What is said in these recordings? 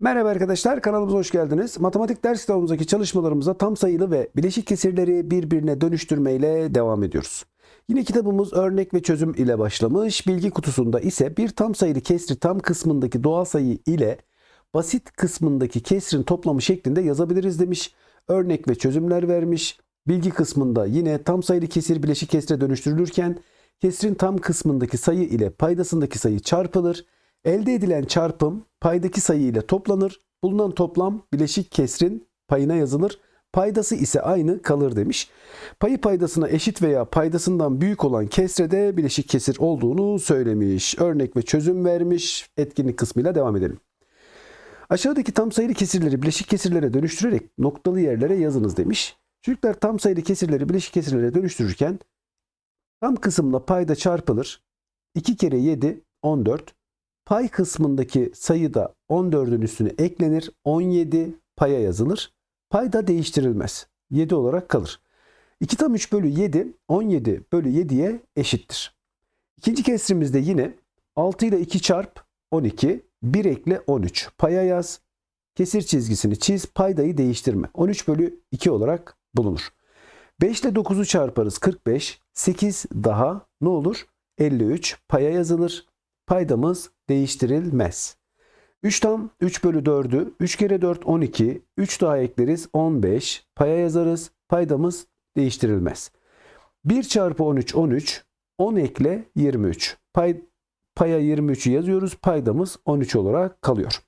Merhaba arkadaşlar kanalımıza hoş geldiniz. Matematik ders kitabımızdaki çalışmalarımıza tam sayılı ve bileşik kesirleri birbirine dönüştürme ile devam ediyoruz. Yine kitabımız örnek ve çözüm ile başlamış. Bilgi kutusunda ise bir tam sayılı kesri tam kısmındaki doğal sayı ile basit kısmındaki kesrin toplamı şeklinde yazabiliriz demiş. Örnek ve çözümler vermiş. Bilgi kısmında yine tam sayılı kesir bileşik kesre dönüştürülürken kesrin tam kısmındaki sayı ile paydasındaki sayı çarpılır. Elde edilen çarpım paydaki sayı ile toplanır. Bulunan toplam bileşik kesrin payına yazılır. Paydası ise aynı kalır demiş. Payı paydasına eşit veya paydasından büyük olan kesrede bileşik kesir olduğunu söylemiş. Örnek ve çözüm vermiş. Etkinlik kısmıyla devam edelim. Aşağıdaki tam sayılı kesirleri bileşik kesirlere dönüştürerek noktalı yerlere yazınız demiş. Çocuklar tam sayılı kesirleri bileşik kesirlere dönüştürürken tam kısımla payda çarpılır. 2 kere 7 14. Pay kısmındaki sayı da 14'ün üstüne eklenir. 17 paya yazılır. Payda değiştirilmez. 7 olarak kalır. 2 tam 3 bölü 7 17 bölü 7'ye eşittir. İkinci kesrimizde yine 6 ile 2 çarp 12 1 ekle 13 paya yaz. Kesir çizgisini çiz paydayı değiştirme. 13 bölü 2 olarak bulunur. 5 ile 9'u çarparız 45 8 daha ne olur? 53 paya yazılır. Paydamız değiştirilmez. 3 tam 3 bölü 4'ü 3 kere 4 12 3 daha ekleriz 15 paya yazarız. Paydamız değiştirilmez. 1 çarpı 13 13 10 ekle 23. Pay, paya 23'ü yazıyoruz. Paydamız 13 olarak kalıyor.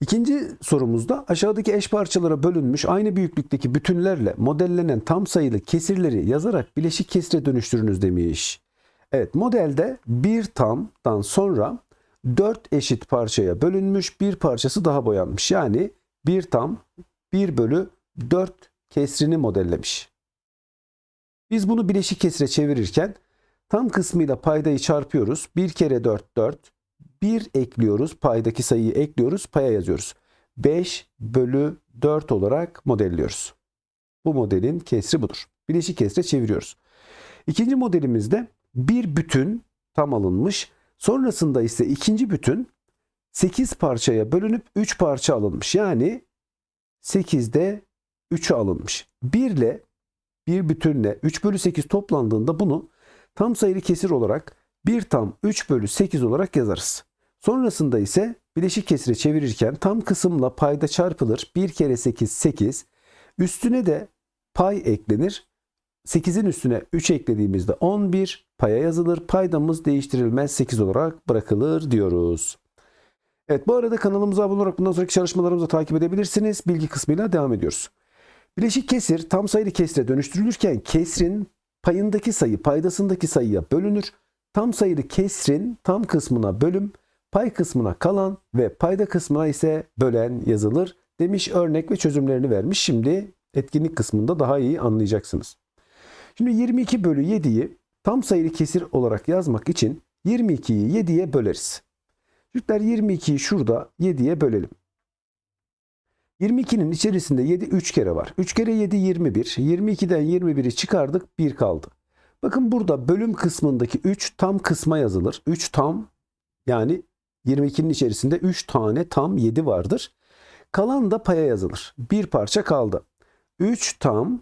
İkinci sorumuzda aşağıdaki eş parçalara bölünmüş aynı büyüklükteki bütünlerle modellenen tam sayılı kesirleri yazarak bileşik kesire dönüştürünüz demiş. Evet modelde bir tamdan sonra 4 eşit parçaya bölünmüş bir parçası daha boyanmış. Yani bir tam 1 bölü 4 kesrini modellemiş. Biz bunu bileşik kesire çevirirken tam kısmıyla paydayı çarpıyoruz. 1 kere 4 4. 1 ekliyoruz. Paydaki sayıyı ekliyoruz. Paya yazıyoruz. 5 bölü 4 olarak modelliyoruz. Bu modelin kesri budur. Bileşik kesre çeviriyoruz. İkinci modelimizde bir bütün tam alınmış. Sonrasında ise ikinci bütün 8 parçaya bölünüp 3 parça alınmış. Yani 8'de 3'ü alınmış. 1 ile bir bütünle 3 bölü 8 toplandığında bunu tam sayılı kesir olarak 1 tam 3 bölü 8 olarak yazarız. Sonrasında ise bileşik kesire çevirirken tam kısımla payda çarpılır. 1 kere 8 8. Üstüne de pay eklenir. 8'in üstüne 3 eklediğimizde 11 paya yazılır. Paydamız değiştirilmez 8 olarak bırakılır diyoruz. Evet bu arada kanalımıza abone olarak bundan sonraki çalışmalarımızı takip edebilirsiniz. Bilgi kısmıyla devam ediyoruz. Bileşik kesir tam sayılı kesire dönüştürülürken kesrin payındaki sayı paydasındaki sayıya bölünür. Tam sayılı kesrin tam kısmına bölüm, pay kısmına kalan ve payda kısmına ise bölen yazılır demiş örnek ve çözümlerini vermiş. Şimdi etkinlik kısmında daha iyi anlayacaksınız. Şimdi 22 bölü 7'yi tam sayılı kesir olarak yazmak için 22'yi 7'ye böleriz. Çocuklar 22'yi şurada 7'ye bölelim. 22'nin içerisinde 7 3 kere var. 3 kere 7 21. 22'den 21'i çıkardık 1 kaldı. Bakın burada bölüm kısmındaki 3 tam kısma yazılır. 3 tam yani 22'nin içerisinde 3 tane tam 7 vardır. Kalan da paya yazılır. Bir parça kaldı. 3 tam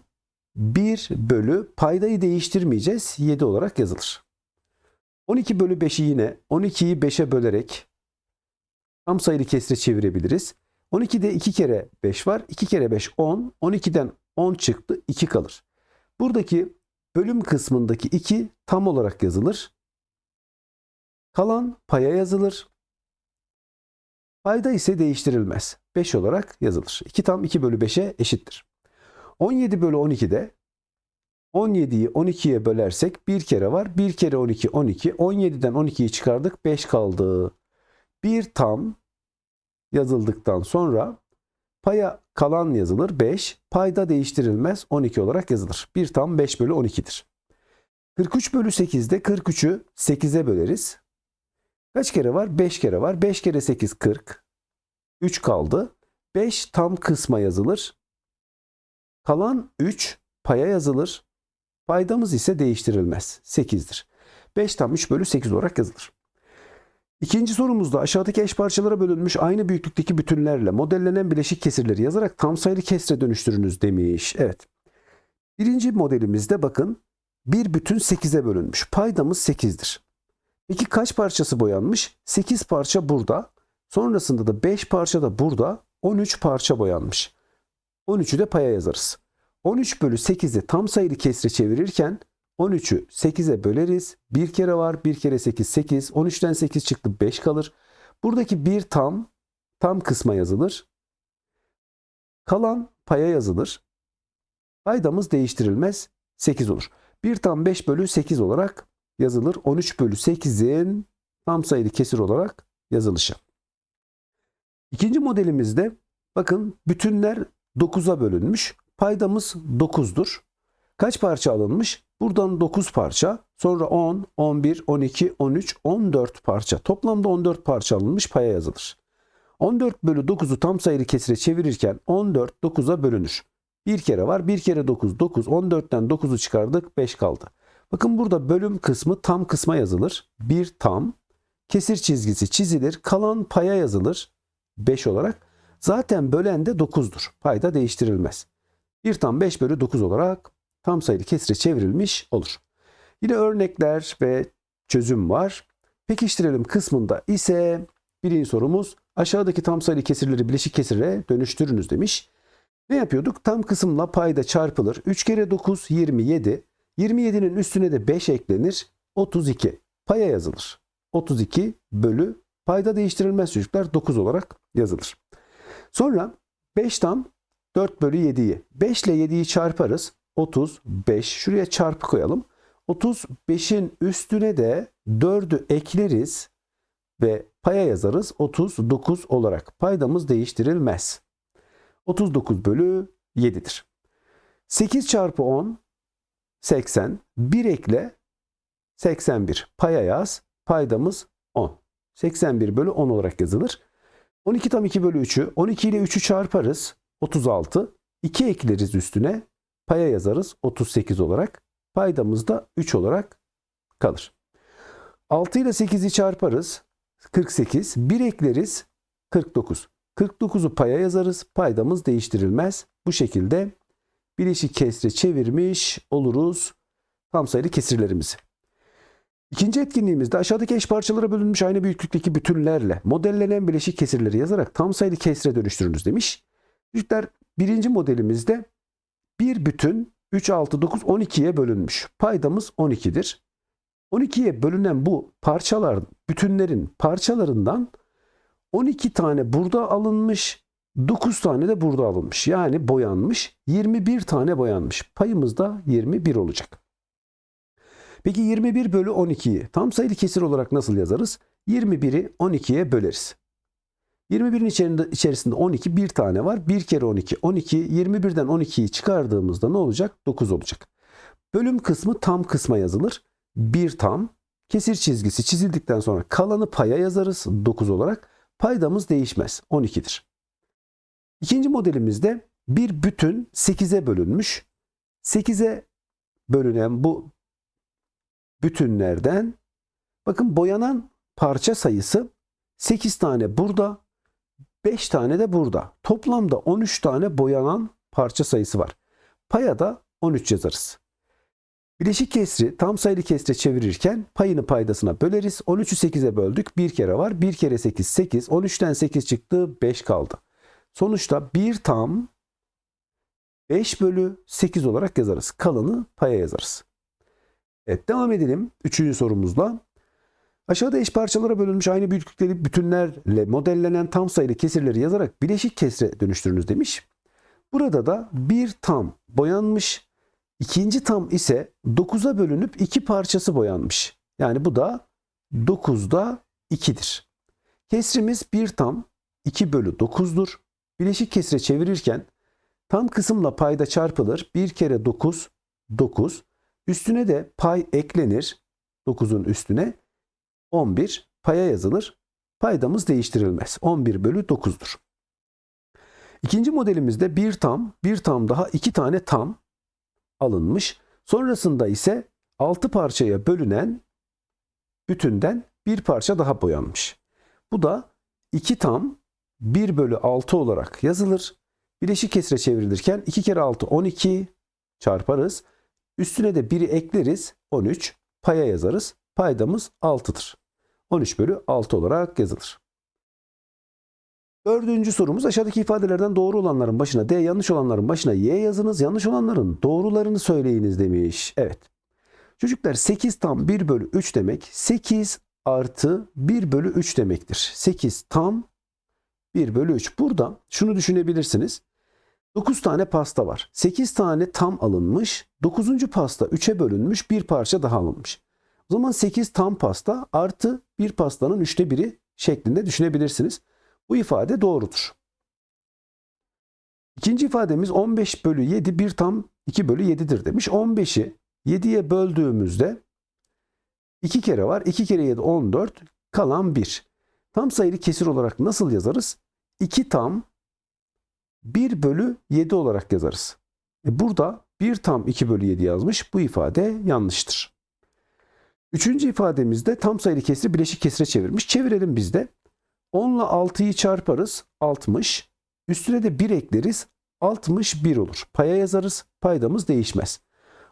1 bölü paydayı değiştirmeyeceğiz. 7 olarak yazılır. 12 bölü 5'i yine 12'yi 5'e bölerek tam sayılı kesre çevirebiliriz. 12'de 2 kere 5 var. 2 kere 5 10. 12'den 10 çıktı. 2 kalır. Buradaki bölüm kısmındaki 2 tam olarak yazılır. Kalan paya yazılır. Payda ise değiştirilmez. 5 olarak yazılır. 2 tam 2 bölü 5'e eşittir. 17 bölü 12'de 17'yi 12'ye bölersek bir kere var. 1 kere 12 12. 17'den 12'yi çıkardık. 5 kaldı. Bir tam yazıldıktan sonra paya kalan yazılır 5. Payda değiştirilmez 12 olarak yazılır. Bir tam 5 bölü 12'dir. 43 bölü 8'de 43'ü 8'e böleriz. Kaç kere var? 5 kere var. 5 kere 8 40. 3 kaldı. 5 tam kısma yazılır. Kalan 3 paya yazılır. Paydamız ise değiştirilmez. 8'dir. 5 tam 3 bölü 8 olarak yazılır. İkinci sorumuzda aşağıdaki eş parçalara bölünmüş aynı büyüklükteki bütünlerle modellenen bileşik kesirleri yazarak tam sayılı kesre dönüştürünüz demiş. Evet. Birinci modelimizde bakın bir bütün 8'e bölünmüş. Paydamız 8'dir. Peki kaç parçası boyanmış? 8 parça burada. Sonrasında da 5 parça da burada. 13 parça boyanmış. 13'ü de paya yazarız. 13 bölü 8'i tam sayılı kesre çevirirken 13'ü 8'e böleriz. Bir kere var. Bir kere 8 8. 13'ten 8 çıktı 5 kalır. Buradaki bir tam tam kısma yazılır. Kalan paya yazılır. Paydamız değiştirilmez. 8 olur. 1 tam 5 bölü 8 olarak yazılır. 13 bölü 8'in tam sayılı kesir olarak yazılışı. İkinci modelimizde bakın bütünler 9'a bölünmüş. Paydamız 9'dur. Kaç parça alınmış? Buradan 9 parça, sonra 10, 11, 12, 13, 14 parça. Toplamda 14 parça alınmış paya yazılır. 14 bölü 9'u tam sayılı kesire çevirirken 14 9'a bölünür. Bir kere var, bir kere 9, 9. 14'ten 9'u çıkardık, 5 kaldı. Bakın burada bölüm kısmı tam kısma yazılır. Bir tam, kesir çizgisi çizilir, kalan paya yazılır 5 olarak. Zaten bölen de 9'dur. Payda değiştirilmez. Bir tam 5 bölü 9 olarak tam sayılı kesire çevrilmiş olur. Yine örnekler ve çözüm var. Pekiştirelim kısmında ise birinci sorumuz aşağıdaki tam sayılı kesirleri bileşik kesire dönüştürünüz demiş. Ne yapıyorduk? Tam kısımla payda çarpılır. 3 kere 9 27. 27'nin üstüne de 5 eklenir. 32. Paya yazılır. 32 bölü payda değiştirilmez çocuklar 9 olarak yazılır. Sonra 5 tam 4 bölü 7'yi. 5 ile 7'yi çarparız. 35. Şuraya çarpı koyalım. 35'in üstüne de 4'ü ekleriz ve paya yazarız 39 olarak. Paydamız değiştirilmez. 39 bölü 7'dir. 8 çarpı 10 80. 1 ekle 81. Paya yaz. Paydamız 10. 81 bölü 10 olarak yazılır. 12 tam 2 bölü 3'ü 12 ile 3'ü çarparız. 36. 2 ekleriz üstüne. Paya yazarız 38 olarak. Paydamız da 3 olarak kalır. 6 ile 8'i çarparız. 48. 1 ekleriz. 49. 49'u paya yazarız. Paydamız değiştirilmez. Bu şekilde bileşik kesre çevirmiş oluruz tam sayılı kesirlerimizi. İkinci etkinliğimizde aşağıdaki eş parçalara bölünmüş aynı büyüklükteki bütünlerle modellenen bileşik kesirleri yazarak tam sayılı kesre dönüştürünüz demiş. Çocuklar birinci modelimizde bir bütün 3, 6, 9, 12'ye bölünmüş. Paydamız 12'dir. 12'ye bölünen bu parçalar, bütünlerin parçalarından 12 tane burada alınmış, 9 tane de burada alınmış. Yani boyanmış, 21 tane boyanmış. Payımız da 21 olacak. Peki 21 bölü 12'yi tam sayılı kesir olarak nasıl yazarız? 21'i 12'ye böleriz. 21'in içerisinde, içerisinde 12 bir tane var. 1 kere 12. 12 21'den 12'yi çıkardığımızda ne olacak? 9 olacak. Bölüm kısmı tam kısma yazılır. Bir tam kesir çizgisi çizildikten sonra kalanı paya yazarız 9 olarak. Paydamız değişmez. 12'dir. İkinci modelimizde bir bütün 8'e bölünmüş. 8'e bölünen bu bütünlerden bakın boyanan parça sayısı 8 tane burada, 5 tane de burada. Toplamda 13 tane boyanan parça sayısı var. Paya da 13 yazarız. Bileşik kesri tam sayılı kesre çevirirken payını paydasına böleriz. 13'ü 8'e böldük. Bir kere var. 1 kere 8 8. 13'ten 8 çıktı. 5 kaldı. Sonuçta 1 tam 5 bölü 8 olarak yazarız. Kalanı paya yazarız. Evet devam edelim. Üçüncü sorumuzla. Aşağıda eş parçalara bölünmüş aynı büyüklükleri bütünlerle modellenen tam sayılı kesirleri yazarak bileşik kesre dönüştürünüz demiş. Burada da bir tam boyanmış, ikinci tam ise 9'a bölünüp iki parçası boyanmış. Yani bu da 9'da 2'dir. Kesrimiz bir tam 2 bölü 9'dur. Bileşik kesre çevirirken tam kısımla payda çarpılır. 1 kere 9, 9. Üstüne de pay eklenir. 9'un üstüne 11 paya yazılır. Paydamız değiştirilmez. 11 bölü 9'dur. İkinci modelimizde bir tam, bir tam daha iki tane tam alınmış. Sonrasında ise 6 parçaya bölünen bütünden bir parça daha boyanmış. Bu da 2 tam 1 bölü 6 olarak yazılır. Bileşik kesire çevrilirken 2 kere 6 12 çarparız. Üstüne de 1'i ekleriz 13 paya yazarız. Paydamız 6'dır. 13 bölü 6 olarak yazılır. Dördüncü sorumuz aşağıdaki ifadelerden doğru olanların başına D, yanlış olanların başına Y yazınız. Yanlış olanların doğrularını söyleyiniz demiş. Evet. Çocuklar 8 tam 1 bölü 3 demek 8 artı 1 bölü 3 demektir. 8 tam 1 bölü 3. Burada şunu düşünebilirsiniz. 9 tane pasta var. 8 tane tam alınmış. 9. pasta 3'e bölünmüş. Bir parça daha alınmış. O zaman 8 tam pasta artı bir pastanın 3'te 1'i şeklinde düşünebilirsiniz. Bu ifade doğrudur. İkinci ifademiz 15 bölü 7 bir tam 2 bölü 7'dir demiş. 15'i 7'ye böldüğümüzde 2 kere var. 2 kere 7 14 kalan 1. Tam sayılı kesir olarak nasıl yazarız? 2 tam 1 bölü 7 olarak yazarız. E burada 1 tam 2 bölü 7 yazmış. Bu ifade yanlıştır. Üçüncü ifademizde tam sayılı kesri bileşik kesire çevirmiş. Çevirelim biz de. 10 ile 6'yı çarparız 60. Üstüne de 1 ekleriz 61 olur. Paya yazarız paydamız değişmez.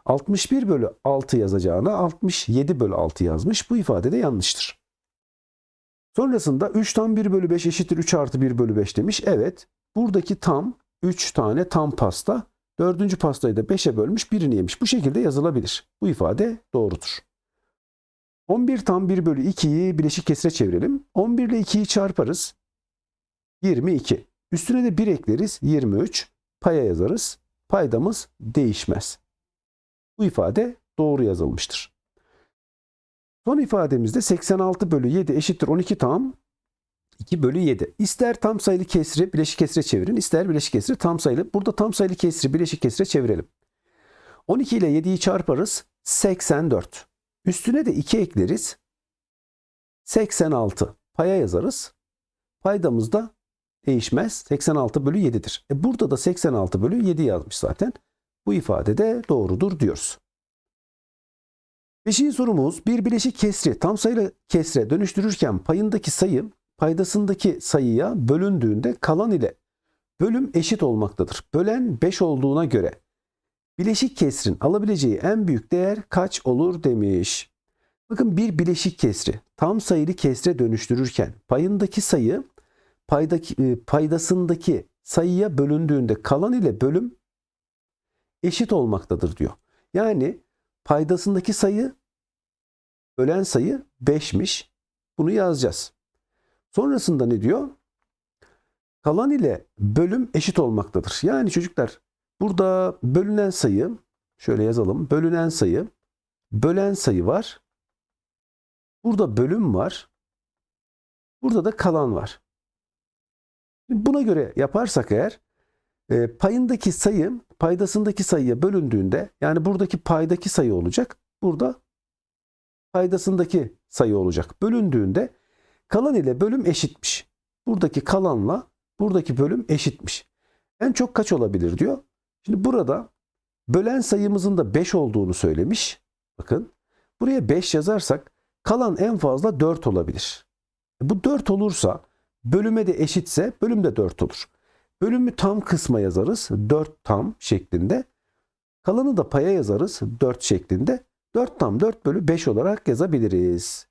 61 bölü 6 yazacağına 67 bölü 6 yazmış. Bu ifade de yanlıştır. Sonrasında 3 tam 1 bölü 5 eşittir 3 artı 1 bölü 5 demiş. Evet buradaki tam 3 tane tam pasta. Dördüncü pastayı da 5'e bölmüş birini yemiş. Bu şekilde yazılabilir. Bu ifade doğrudur. 11 tam 1 bölü 2'yi bileşik kesire çevirelim. 11 ile 2'yi çarparız. 22. Üstüne de 1 ekleriz. 23. Paya yazarız. Paydamız değişmez. Bu ifade doğru yazılmıştır. Son ifademizde 86 bölü 7 eşittir 12 tam 2 bölü 7. İster tam sayılı kesri bileşik kesire çevirin, ister bileşik kesri tam sayılı. Burada tam sayılı kesri bileşik kesire çevirelim. 12 ile 7'yi çarparız. 84. Üstüne de 2 ekleriz. 86. Paya yazarız. Paydamız da değişmez. 86 bölü 7'dir. E burada da 86 bölü 7 yazmış zaten. Bu ifade de doğrudur diyoruz. Beşinci sorumuz bir bileşik kesri tam sayılı kesre dönüştürürken payındaki sayı paydasındaki sayıya bölündüğünde kalan ile bölüm eşit olmaktadır. Bölen 5 olduğuna göre bileşik kesrin alabileceği en büyük değer kaç olur demiş. Bakın bir bileşik kesri tam sayılı kesre dönüştürürken payındaki sayı paydaki, e, paydasındaki sayıya bölündüğünde kalan ile bölüm eşit olmaktadır diyor. Yani paydasındaki sayı bölen sayı 5'miş. Bunu yazacağız. Sonrasında ne diyor? Kalan ile bölüm eşit olmaktadır. Yani çocuklar burada bölünen sayı şöyle yazalım. Bölünen sayı, bölen sayı var. Burada bölüm var. Burada da kalan var. Buna göre yaparsak eğer e, payındaki sayı paydasındaki sayıya bölündüğünde yani buradaki paydaki sayı olacak. Burada paydasındaki sayı olacak. Bölündüğünde kalan ile bölüm eşitmiş. Buradaki kalanla buradaki bölüm eşitmiş. En çok kaç olabilir diyor. Şimdi burada bölen sayımızın da 5 olduğunu söylemiş. Bakın buraya 5 yazarsak kalan en fazla 4 olabilir. E, Bu 4 olursa bölüme de eşitse bölüm de 4 olur. Bölümü tam kısma yazarız. 4 tam şeklinde. Kalanı da paya yazarız. 4 şeklinde. 4 tam 4 bölü 5 olarak yazabiliriz.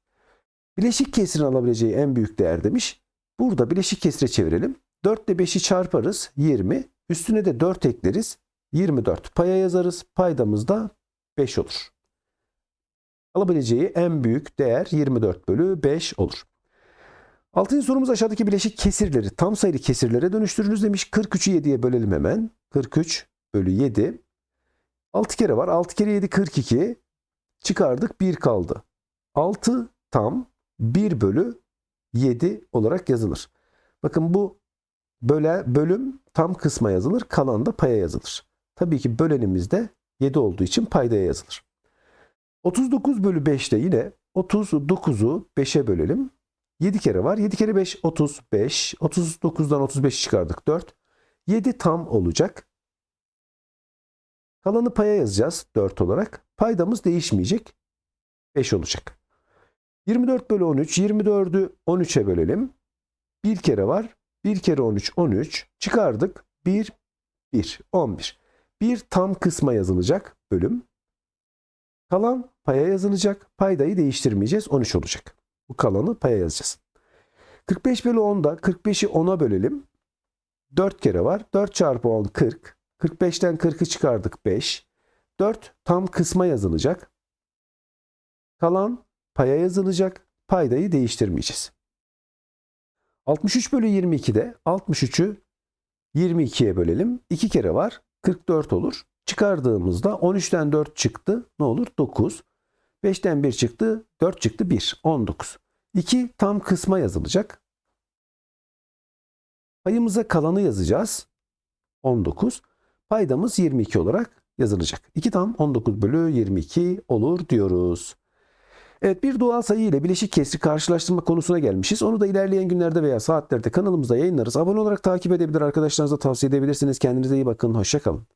Bileşik kesirin alabileceği en büyük değer demiş. Burada bileşik kesire çevirelim. 4 ile 5'i çarparız. 20. Üstüne de 4 ekleriz. 24. Paya yazarız. Paydamız da 5 olur. Alabileceği en büyük değer 24 bölü 5 olur. Altıncı sorumuz aşağıdaki bileşik kesirleri tam sayılı kesirlere dönüştürünüz demiş. 43'ü 7'ye bölelim hemen. 43 bölü 7. 6 kere var. 6 kere 7 42. Çıkardık 1 kaldı. 6 tam 1 bölü 7 olarak yazılır. Bakın bu böle, bölüm tam kısma yazılır. Kalan da paya yazılır. Tabii ki bölenimiz de 7 olduğu için paydaya yazılır. 39 bölü 5'te yine 39'u 5'e bölelim. 7 kere var. 7 kere 5 35. 39'dan 35 çıkardık 4. 7 tam olacak. Kalanı paya yazacağız 4 olarak. Paydamız değişmeyecek. 5 olacak. 24 bölü 13. 24'ü 13'e bölelim. Bir kere var. 1 kere 13 13. Çıkardık. 1 1 11. Bir tam kısma yazılacak bölüm. Kalan paya yazılacak. Paydayı değiştirmeyeceğiz. 13 olacak. Bu kalanı paya yazacağız. 45 bölü 10'da 45'i 10'a bölelim. 4 kere var. 4 çarpı 10 40. 45'ten 40'ı çıkardık 5. 4 tam kısma yazılacak. Kalan paya yazılacak. Paydayı değiştirmeyeceğiz. 63 bölü 22'de 63'ü 22'ye bölelim. 2 kere var. 44 olur. Çıkardığımızda 13'ten 4 çıktı. Ne olur? 9. 5'ten 1 çıktı. 4 çıktı 1. 19. 2 tam kısma yazılacak. Payımıza kalanı yazacağız. 19. Paydamız 22 olarak yazılacak. 2 tam 19 bölü 22 olur diyoruz. Evet bir doğal sayı ile bileşik kesri karşılaştırma konusuna gelmişiz. Onu da ilerleyen günlerde veya saatlerde kanalımızda yayınlarız. Abone olarak takip edebilir arkadaşlarınıza tavsiye edebilirsiniz. Kendinize iyi bakın. Hoşçakalın.